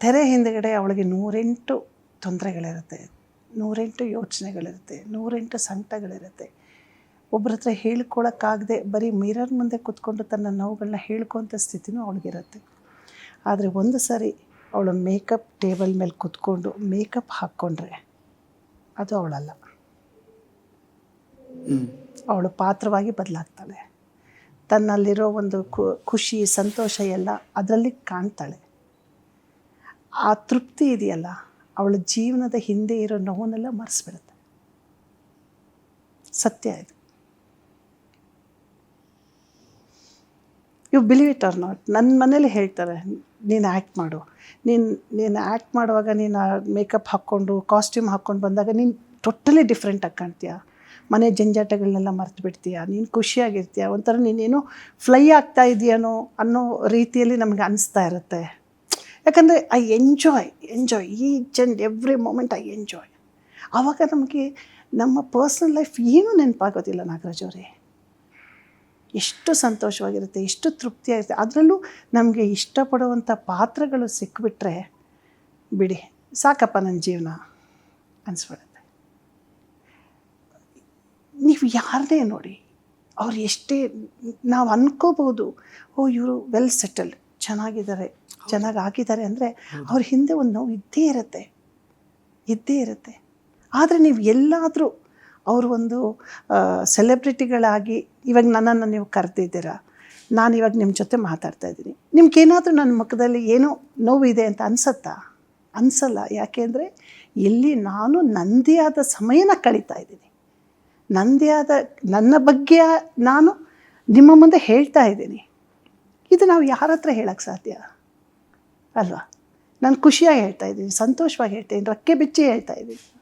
ತೆರೆ ಹಿಂದುಗಡೆ ಅವಳಿಗೆ ನೂರೆಂಟು ತೊಂದರೆಗಳಿರುತ್ತೆ ನೂರೆಂಟು ಯೋಚನೆಗಳಿರುತ್ತೆ ನೂರೆಂಟು ಸಂಕಟಗಳಿರುತ್ತೆ ಒಬ್ಬರ ಹತ್ರ ಹೇಳ್ಕೊಳಕ್ಕಾಗದೆ ಬರೀ ಮಿರರ್ ಮುಂದೆ ಕೂತ್ಕೊಂಡು ತನ್ನ ನೋವುಗಳನ್ನ ಹೇಳ್ಕೊಂಥ ಸ್ಥಿತಿನೂ ಅವಳಿಗಿರುತ್ತೆ. ಆದರೆ ಒಂದು ಸಾರಿ ಅವಳು ಮೇಕಪ್ ಟೇಬಲ್ ಮೇಲೆ ಕೂತ್ಕೊಂಡು ಮೇಕಪ್ ಹಾಕ್ಕೊಂಡ್ರೆ ಅದು ಅವಳಲ್ಲ. ಅವಳು ಪಾತ್ರವಾಗಿ ಬದಲಾಗ್ತಾಳೆ. ತನ್ನಲ್ಲಿರೋ ಒಂದು ಖುಷಿ ಸಂತೋಷ ಎಲ್ಲ ಅದರಲ್ಲಿ ಕಾಣ್ತಾಳೆ. ಆ ತೃಪ್ತಿ ಇದೆಯಲ್ಲ, ಅವಳ ಜೀವನದ ಹಿಂದೆ ಇರೋ ನೋವನ್ನೆಲ್ಲ ಮರೆಸ್ಬಿಡುತ್ತೆ. ಸತ್ಯ ಇದು. You believe it or not ನನ್ನ ಮನೇಲಿ ಹೇಳ್ತಾರೆ, ನೀನು ಆ್ಯಕ್ಟ್ ಮಾಡು. ನೀನು ನೀನು ಆ್ಯಕ್ಟ್ ಮಾಡುವಾಗ ನೀನು ಮೇಕಪ್ ಹಾಕ್ಕೊಂಡು ಕಾಸ್ಟ್ಯೂಮ್ ಹಾಕ್ಕೊಂಡು ಬಂದಾಗ ನೀನು ಟೋಟಲಿ ಡಿಫ್ರೆಂಟಾಗಿ ಕಾಣ್ತೀಯ. ಮನೆ ಜಂಜಾಟಗಳನ್ನೆಲ್ಲ ಮರೆತು ಬಿಡ್ತೀಯ ನೀನು ಖುಷಿಯಾಗಿರ್ತೀಯ, ಒಂಥರ ನೀನೇನು ಫ್ಲೈ ಆಗ್ತಾ ಇದೆಯೇನೋ ಅನ್ನೋ ರೀತಿಯಲ್ಲಿ ನಮಗೆ ಅನಿಸ್ತಾ ಇರುತ್ತೆ. ಯಾಕಂದರೆ I enjoy enjoy each and every moment I enjoy ಆವಾಗ ನಮಗೆ ನಮ್ಮ ಪರ್ಸ್ನಲ್ ಲೈಫ್ ಏನೂ ನೆನಪಾಗೋದಿಲ್ಲ ನಾಗರಾಜ್ ಅವರೇ. ಎಷ್ಟು ಸಂತೋಷವಾಗಿರುತ್ತೆ, ಎಷ್ಟು ತೃಪ್ತಿಯಾಗಿರುತ್ತೆ ಅದರಲ್ಲೂ ನಮಗೆ ಇಷ್ಟಪಡುವಂಥ ಪಾತ್ರಗಳು ಸಿಕ್ಬಿಟ್ರೆ ಬಿಡಿ, ಸಾಕಪ್ಪ ನನ್ನ ಜೀವನ ಅನಿಸ್ಬಿಡುತ್ತೆ. ನೀವು ಯಾರನ್ನೇ ನೋಡಿ, ಅವ್ರು ಎಷ್ಟೇ, ನಾವು ಅನ್ಕೋಬೋದು ಓ ಇವರು ವೆಲ್ ಸೆಟಲ್ಡ್ ಚೆನ್ನಾಗಿದ್ದಾರೆ ಚೆನ್ನಾಗಿ ಹಾಕಿದ್ದಾರೆ ಅಂದರೆ ಅವ್ರ ಹಿಂದೆ ಒಂದು ನೋವು ಇದ್ದೇ ಇರುತ್ತೆ. ಇದ್ದೇ ಇರುತ್ತೆ. ಆದರೆ ನೀವು ಎಲ್ಲಾದರೂ ಅವರು ಒಂದು ಸೆಲೆಬ್ರಿಟಿಗಳಾಗಿ ಇವಾಗ ನನ್ನನ್ನು ನೀವು ಕರೆದಿದ್ದೀರಾ? ನಾನು ಇವಾಗ ನಿಮ್ಮ ಜೊತೆ ಮಾತಾಡ್ತಾ ಇದ್ದೀನಿ. ನಿಮ್ಗೇನಾದರೂ ನನ್ನ ಮುಖದಲ್ಲಿ ಏನೋ ನೋವಿದೆ ಅಂತ ಅನ್ಸತ್ತಾ? ಅನಿಸಲ್ಲ. ಯಾಕೆಂದರೆ ಇಲ್ಲಿ ನಾನು ನಂದೇ ಆದ ಸಮಯನ ಕಳೀತಾ ಇದ್ದೀನಿ. ನಂದೇ ಆದ ನನ್ನ ಬಗ್ಗೆ ನಾನು ನಿಮ್ಮ ಮುಂದೆ ಹೇಳ್ತಾ ಇದ್ದೀನಿ. ಇದು ನಾವು ಯಾರ ಹತ್ರ ಹೇಳೋಕ್ಕೆ ಸಾಧ್ಯ? ಅಲ್ವಾ? ನಾನು ಖುಷಿಯಾಗಿ ಹೇಳ್ತಾ ಇದ್ದೀನಿ, ಸಂತೋಷವಾಗಿ ಹೇಳ್ತಾ ಇದ್ದೀನಿ, ರಕ್ಕೆ ಬಿಚ್ಚಿ ಹೇಳ್ತಾ ಇದ್ದೀನಿ.